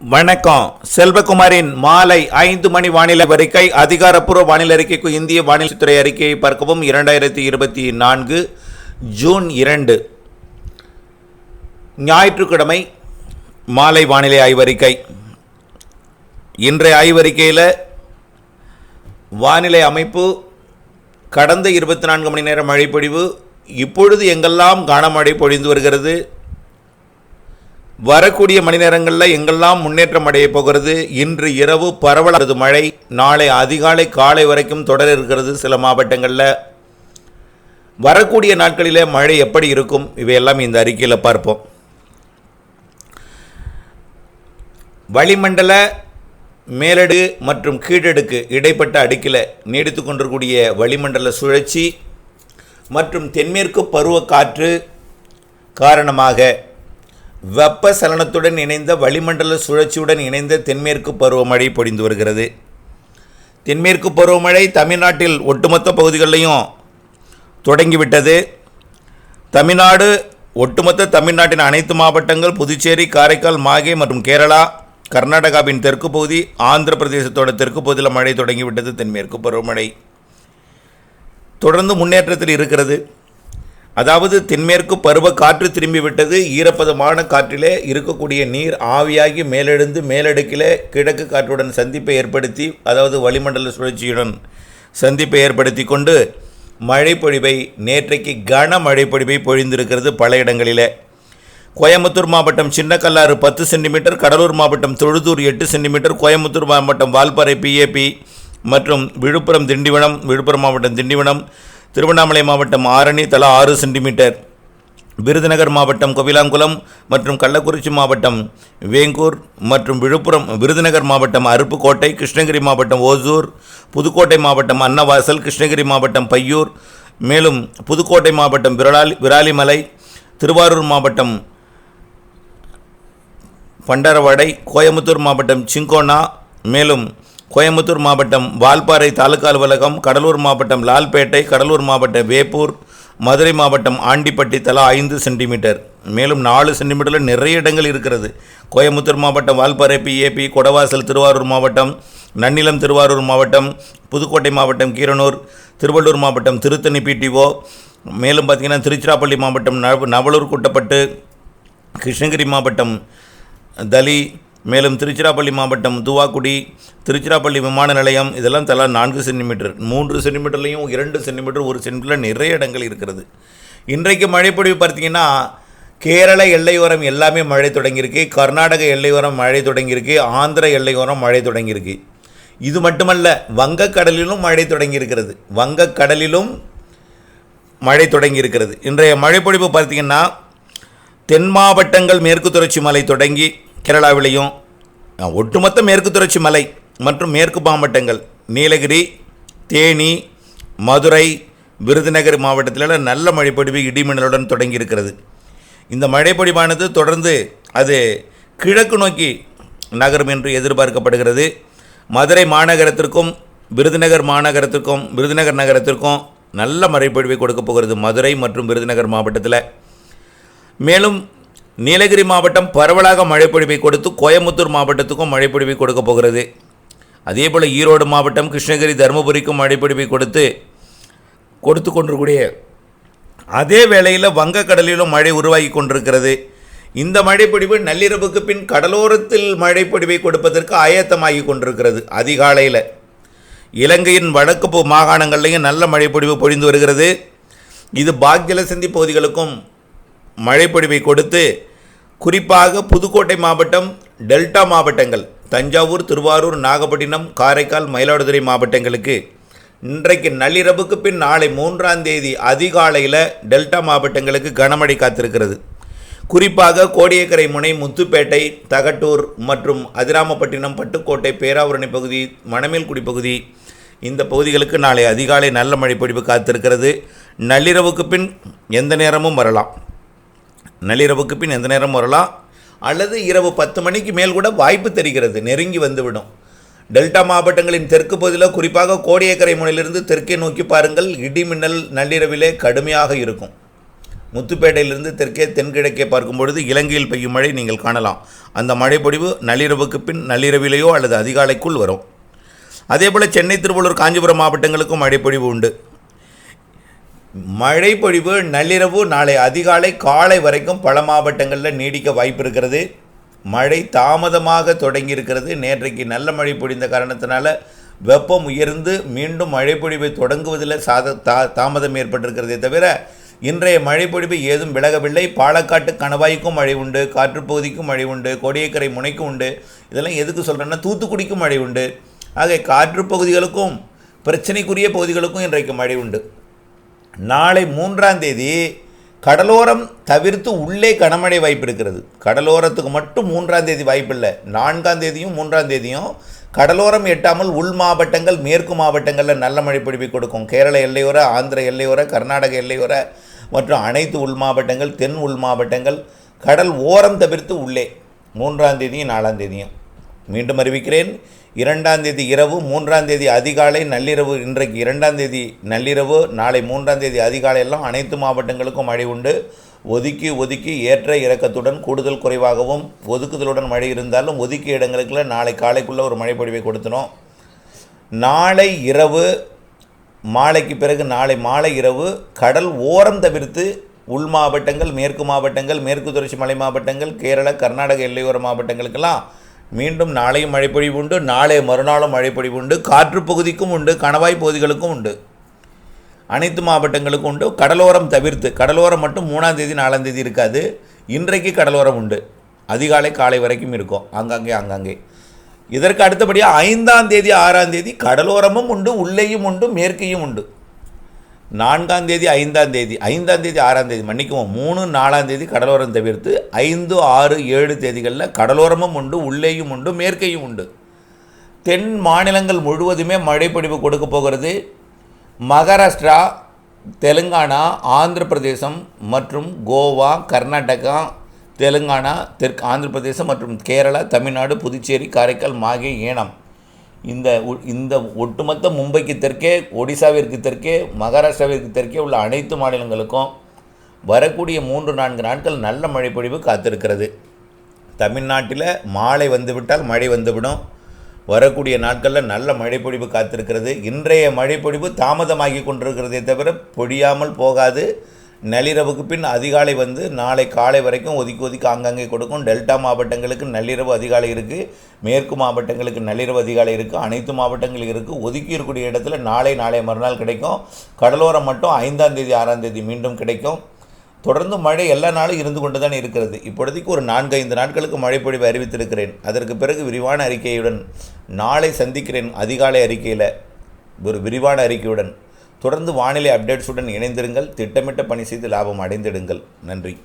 வணக்கம். செல்வகுமாரின் மாலை ஐந்து மணி வானிலை அறிக்கை அதிகாரப்பூர்வ வானிலை அறிக்கைக்கு இந்திய வானிலை துறை அறிக்கையை பார்க்கவும். இரண்டாயிரத்தி இருபத்தி நான்கு ஜூன் இரண்டு. ஞாயிற்றுக்கிழமை மாலை வானிலை ஆய்வறிக்கை இன்றைய ஆய்வறிக்கையில் வானிலை அமைப்பு கடந்த இருபத்தி நான்கு மணி நேரம் மழைப்பொழிவு இப்பொழுது எங்கெல்லாம் கனமழை பொழிந்து வருகிறது வரக்கூடிய மணி நேரங்களில் எங்கெல்லாம் முன்னேற்றம் அடைய போகிறது? இன்று இரவு பரவலானது மழை நாளை அதிகாலை காலை வரைக்கும் தொடர இருக்கிறது சில மாவட்டங்களில். வரக்கூடிய நாட்களில் மழை எப்படி இருக்கும்? இவையெல்லாம் இந்த அறிக்கையில் பார்ப்போம். வளிமண்டல மேலடு மற்றும் கீழடுக்கு இடைப்பட்ட அடுக்கில் நீடித்து கொண்டிருக்கூடிய வளிமண்டல சுழற்சி மற்றும் தென்மேற்கு பருவக்காற்று காரணமாக வெப்ப சலனத்துடன் இணைந்த வளிமண்டல சுழற்சியுடன் இணைந்த தென்மேற்கு பருவமழை பொழிந்து வருகிறது. தென்மேற்கு பருவமழை தமிழ்நாட்டில் ஒட்டுமொத்த பகுதிகளிலையும் தொடங்கிவிட்டது. தமிழ்நாடு ஒட்டுமொத்த தமிழ்நாட்டின் அனைத்து மாவட்டங்கள் புதுச்சேரி காரைக்கால் மாகே மற்றும் கேரளா கர்நாடகாவின் தெற்கு பகுதி ஆந்திர பிரதேசத்தோட தெற்கு பகுதியில் மழை தொடங்கிவிட்டது தென்மேற்கு பருவமழை. தொடர்ந்து முன்னேற்றத்தில் இருக்கிறது. அதாவது தென்மேற்கு பருவ காற்று திரும்பி விட்டது ஈரப்பதமான காற்றிலே இருக்கக்கூடிய நீர் ஆவியாகி மேலெழுந்து மேலடுக்கிலே கிழக்கு காற்றுடன் சந்திப்பை ஏற்படுத்தி அதாவது வளிமண்டல சுழற்சியுடன் சந்திப்பை ஏற்படுத்தி கொண்டு மழைப்பொழிவை நேற்றைக்கு கன மழைப்பொழிவை பொழிந்திருக்கிறது பல இடங்களிலே. கோயம்புத்தூர் மாவட்டம் சின்னக்கல்லாறு பத்து சென்டிமீட்டர் கடலூர் மாவட்டம் தொழுதூர் எட்டு சென்டிமீட்டர் கோயம்புத்தூர் மாவட்டம் வால்பாறை பிஏபி மற்றும் விழுப்புரம் திண்டிவனம் விழுப்புரம் மாவட்டம் திண்டிவனம் திருவண்ணாமலை மாவட்டம் ஆரணி தலா ஆறு சென்டிமீட்டர். விருதுநகர் மாவட்டம் கோவிலாங்குளம் மற்றும் கள்ளக்குறிச்சி மாவட்டம் வேங்கூர் மற்றும் விழுப்புரம் விருதுநகர் மாவட்டம் அருப்புக்கோட்டை கிருஷ்ணகிரி மாவட்டம் ஓசூர் புதுக்கோட்டை மாவட்டம் அன்னவாசல் கிருஷ்ணகிரி மாவட்டம் பையூர் மேலும் புதுக்கோட்டை மாவட்டம் விராலி விராலிமலை திருவாரூர் மாவட்டம் பண்டரவாடை கோயம்புத்தூர் மாவட்டம் சிங்கோனா மேலும் கோயம்புத்தூர் மாவட்டம் வால்பாறை தாலுகா அலுவலகம் கடலூர் மாவட்டம் லால்பேட்டை கடலூர் மாவட்டம் வேப்பூர் மதுரை மாவட்டம் ஆண்டிப்பட்டி தலா ஐந்து சென்டிமீட்டர். மேலும் நாலு சென்டிமீட்டரில் நிறைய இடங்கள் இருக்கிறது. கோயம்புத்தூர் மாவட்டம் வால்பாறை பிஏபி கொடவாசல் திருவாரூர் மாவட்டம் நன்னிலம் திருவாரூர் மாவட்டம் புதுக்கோட்டை மாவட்டம் கீரனூர் திருவள்ளூர் மாவட்டம் திருத்தணி பிடிஓ மேலும் பார்த்திங்கன்னா திருச்சிராப்பள்ளி மாவட்டம் நவ நவலூர் கூட்டப்பட்டு கிருஷ்ணகிரி மாவட்டம் தலி மேலும் திருச்சிராப்பள்ளி மாவட்டம் துவாக்குடி திருச்சிராப்பள்ளி விமான நிலையம் இதெல்லாம் தலா நான்கு சென்டிமீட்டர். மூன்று சென்டிமீட்டர்லேயும் இரண்டு சென்டிமீட்டர் ஒரு சென்டிமீட்டர் நிறைய இடங்கள் இருக்கிறது. இன்றைக்கு மழைப்பொழிவு பார்த்தீங்கன்னா கேரள எல்லையோரம் எல்லாமே மழை தொடங்கியிருக்கு. கர்நாடக எல்லையோரம் மழை தொடங்கியிருக்கு. ஆந்திர எல்லையோரம் மழை தொடங்கியிருக்கு. இது மட்டுமல்ல வங்கக்கடலிலும் மழை தொடங்கியிருக்கிறது. வங்கக்கடலிலும் மழை தொடங்கியிருக்கிறது. இன்றைய மழைப்பொழிவு பார்த்தீங்கன்னா தென் மாவட்டங்கள் மேற்கு தொடர்ச்சி மலை தொடங்கி கேரளாவிலையும் ஒட்டுமொத்த மேற்கு தொடர்ச்சி மலை மற்றும் மேற்கு மாவட்டங்கள் நீலகிரி தேனி மதுரை விருதுநகர் மாவட்டத்திலெல்லாம் நல்ல மழைப்பொழிவு இடிமின்னலுடன் தொடங்கி இருக்கிறது இந்த மழைப்பொழிவானது தொடர்ந்து அது கிழக்கு நோக்கி நகரும் என்று எதிர்பார்க்கப்படுகிறது. மதுரை மாநகரத்திற்கும் விருதுநகர் மாநகரத்திற்கும் விருதுநகர் நகரத்திற்கும் நல்ல மழைப்பொழிவை கொடுக்கப் போகிறது மதுரை மற்றும் விருதுநகர் மாவட்டத்தில். மேலும் நீலகிரி மாவட்டம் பரவலாக மழைப்பொழிவை கொடுத்து கோயம்புத்தூர் மாவட்டத்துக்கும் மழைப்பொழிவை கொடுக்க போகிறது. அதேபோல் ஈரோடு மாவட்டம் கிருஷ்ணகிரி தருமபுரிக்கும் மழைப்பொழிவை கொடுத்து கொடுத்து கொண்டிருக்கூடிய அதே வேளையில் வங்கக்கடலிலும் மழை உருவாகி கொண்டிருக்கிறது. இந்த மழைப்பொழிவு நள்ளிரவுக்கு பின் கடலோரத்தில் மழைப்பொழிவை கொடுப்பதற்கு ஆயத்தமாகி கொண்டிருக்கிறது. அதிகாலையில் இலங்கையின் வடக்கு மாகாணங்கள்லையும் நல்ல மழைப்பொழிவு பொழிந்து வருகிறது. இது பாக்ஜலசந்தி பகுதிகளுக்கும் மழைப்பொழிவை கொடுத்து குறிப்பாக புதுக்கோட்டை மாவட்டம் டெல்டா மாவட்டங்கள் தஞ்சாவூர் திருவாரூர் நாகப்பட்டினம் காரைக்கால் மயிலாடுதுறை மாவட்டங்களுக்கு இன்றைக்கு நள்ளிரவுக்கு பின் நாளை மூன்றாம் தேதி அதிகாலையில் டெல்டா மாவட்டங்களுக்கு கனமழை காத்திருக்கிறது. குறிப்பாக கோடியக்கரை முனை முத்துப்பேட்டை தகட்டூர் மற்றும் அதிராமப்பட்டினம் பட்டுக்கோட்டை பேராவூரணி பகுதி மணமேல்குடி பகுதி இந்த பகுதிகளுக்கு நாளை அதிகாலை நல்ல மழை பொழிவு காத்திருக்கிறது. நள்ளிரவுக்கு பின் எந்த நேரமும் வரலாம். நள்ளிரவுக்கு பின் எந்த நேரம் வரலாம்? அல்லது இரவு பத்து மணிக்கு மேல் கூட வாய்ப்பு தெரிகிறது. நெருங்கி வந்துவிடும். டெல்டா மாவட்டங்களின் தெற்கு பகுதியில் குறிப்பாக கோடியக்கரை முனையிலிருந்து தெற்கே நோக்கி பாருங்கள். இடிமின்னல் நள்ளிரவிலே கடுமையாக இருக்கும். முத்துப்பேட்டையிலிருந்து தெற்கே தென்கிழக்கே பார்க்கும் பொழுது இலங்கையில் பெய்யும் மழை நீங்கள் காணலாம். அந்த மழைப்பொடிவு நள்ளிரவுக்கு பின் நள்ளிரவிலேயோ அல்லது அதிகாலைக்குள் வரும். அதேபோல் சென்னை திருவள்ளூர் காஞ்சிபுரம் மாவட்டங்களுக்கும் மழைப்பொழிவு உண்டு. மழைப்பொழிவு நள்ளிரவு நாளை அதிகாலை காலை வரைக்கும் பல மாவட்டங்களில் நீடிக்க வாய்ப்பு இருக்கிறது மழை தாமதமாக தொடங்கி இருக்கிறது நேற்றைக்கு நல்ல மழை பொழிந்த காரணத்தினால வெப்பம் உயர்ந்து மீண்டும் மழைப்பொழிவை தொடங்குவதில் சாத தா தாமதம் ஏற்பட்டிருக்கிறதே தவிர இன்றைய மழைப்பொழிவு ஏதும் விலகவில்லை. பாலக்காட்டு கணவாய்க்கும் மழை உண்டு காற்றுப்பகுதிக்கும் மழை உண்டு கோடியக்கரை முனைக்கும் உண்டு. இதெல்லாம் எதுக்கு சொல்கிறேன்னா தூத்துக்குடிக்கும் மழை உண்டு. ஆக காற்று பகுதிகளுக்கும் பிரச்சனைக்குரிய பகுதிகளுக்கும் இன்றைக்கு மழை உண்டு. நாளை மூன்றாம் தேதி கடலோரம் தவிர்த்து உள்ளே கனமழை வாய்ப்பு இருக்கிறது. கடலோரத்துக்கு மட்டும் மூன்றாம் தேதி வாய்ப்பில்லை நான்காம் தேதியும் மூன்றாம் தேதியும் கடலோரம் எட்டாமல் உள் மாவட்டங்கள் மேற்கு மாவட்டங்களில் நல்ல மழை பிடிப்பி கொடுக்கும். கேரள எல்லையோர ஆந்திர எல்லையோர கர்நாடக எல்லையோர மற்றும் அனைத்து உள் மாவட்டங்கள் தென் உள் மாவட்டங்கள் கடல் ஓரம் தவிர்த்து உள்ளே. மூன்றாம் தேதியும் நாலாம் தேதியும். மீண்டும் அறிவிக்கிறேன். இரண்டாம் தேதி இரவு மூன்றாம் தேதி அதிகாலை நள்ளிரவு இன்றைக்கு இரண்டாம் தேதி நள்ளிரவு நாளை மூன்றாம் தேதி அதிகாலை எல்லாம் அனைத்து மாவட்டங்களுக்கும் மழை உண்டு. ஒதுக்கி ஒதுக்கி ஏற்ற இறக்கத்துடன் கூடுதல் குறைவாகவும் ஒதுக்குதலுடன் மழை இருந்தாலும் ஒதுக்கிய இடங்களுக்குள்ள நாளை காலைக்குள்ளே ஒரு மழை பொழிவை நாளை இரவு மாலைக்கு பிறகு நாளை மாலை இரவு கடல் ஓரம் தவிர்த்து உள் மாவட்டங்கள் மேற்கு மாவட்டங்கள் மேற்கு தொடர்ச்சி மலை மாவட்டங்கள் கேரள கர்நாடக எல்லையோர மாவட்டங்களுக்கெல்லாம் மீண்டும் நாளையும் மழைப்பொழிவு உண்டு. நாளை மறுநாளும் மழைப்பொழிவு உண்டு. காற்று பகுதிக்கும் உண்டு. கணவாய் பகுதிகளுக்கும் உண்டு. அனைத்து மாவட்டங்களுக்கும் உண்டு. கடலோரம் தவிர்த்து கடலோரம் மட்டும் மூணாம் தேதி நாலாம் தேதி இருக்காது. இன்றைக்கு கடலோரம் உண்டு. அதிகாலை காலை வரைக்கும் இருக்கும். ஆங்காங்கே அங்கங்கே. இதற்கு அடுத்தபடியாக ஐந்தாம் தேதி ஆறாம் தேதி கடலோரமும் உண்டு. உள்ளேயும் உண்டு. மேற்கையும் உண்டு. நான்காம் தேதி ஐந்தாம் தேதி ஐந்தாம் தேதி ஆறாம் தேதி மன்னிக்கவும். மூணு நாலாம் தேதி கடலோரம் தவிர்த்து ஐந்து ஆறு ஏழு தேதிகளில் கடலோரமும் உண்டு உள்ளேயும் உண்டு மேற்கையும் உண்டு. தென் மாநிலங்கள் முழுவதுமே மழைப்பொழிவு கொடுக்க போகிறது. மகாராஷ்டிரா தெலுங்கானா ஆந்திர பிரதேசம் மற்றும் கோவா கர்நாடகா தெலுங்கானா தெற்கு ஆந்திர பிரதேசம் மற்றும் கேரளா தமிழ்நாடு புதுச்சேரி காரைக்கால் மாகே ஏனம். இந்த இந்த ஒட்டுமொத்த மும்பைக்கு தெற்கே ஒடிசாவிற்கு தெற்கே மகாராஷ்டிராவிற்கு தெற்கே உள்ள அனைத்து மாநிலங்களுக்கும் வரக்கூடிய மூன்று நான்கு நாட்கள் நல்ல மழைப்பொழிவு காத்திருக்கிறது. தமிழ்நாட்டில் மாலை வந்துவிட்டால் மழை வந்துவிடும். வரக்கூடிய நாட்களில் நல்ல மழைப்பொழிவு காத்திருக்கிறது. இன்றைய மழைப்பொழிவு தாமதமாகி கொண்டிருக்கிறதே தவிர பொழியாமல் போகாது. நள்ளிரவுக்கு பின் அதிகாலை வந்து நாளை காலை வரைக்கும் ஒதுக்கி ஒதுக்கி ஆங்காங்கே கொடுக்கும். டெல்டா மாவட்டங்களுக்கு நள்ளிரவு அதிகாலை இருக்குது மேற்கு மாவட்டங்களுக்கு நள்ளிரவு அதிகாலை இருக்குது அனைத்து மாவட்டங்களும் இருக்குது ஒதுக்கி இருக்கக்கூடிய இடத்துல நாளை நாளை மறுநாள் கிடைக்கும். கடலோரம் மட்டும் ஐந்தாம் தேதி ஆறாம் தேதி மீண்டும் கிடைக்கும். தொடர்ந்து மழை எல்லா நாளும் இருந்து கொண்டு தான் இருக்கிறது. இப்பொழுதைக்கு ஒரு நான்கு ஐந்து நாட்களுக்கு மழை பொழிவு அறிவித்திருக்கிறேன். அதற்கு பிறகு விரிவான அறிக்கையுடன் நாளை சந்திக்கிறேன். அதிகாலை அறிக்கையில் ஒரு விரிவான அறிக்கையுடன். தொடர்ந்து வானிலை அப்டேட்ஸுடன் இணைந்திருங்கள். திட்டமிட்ட பணி செய்து லாபம் அடைந்திடுங்கள். நன்றி.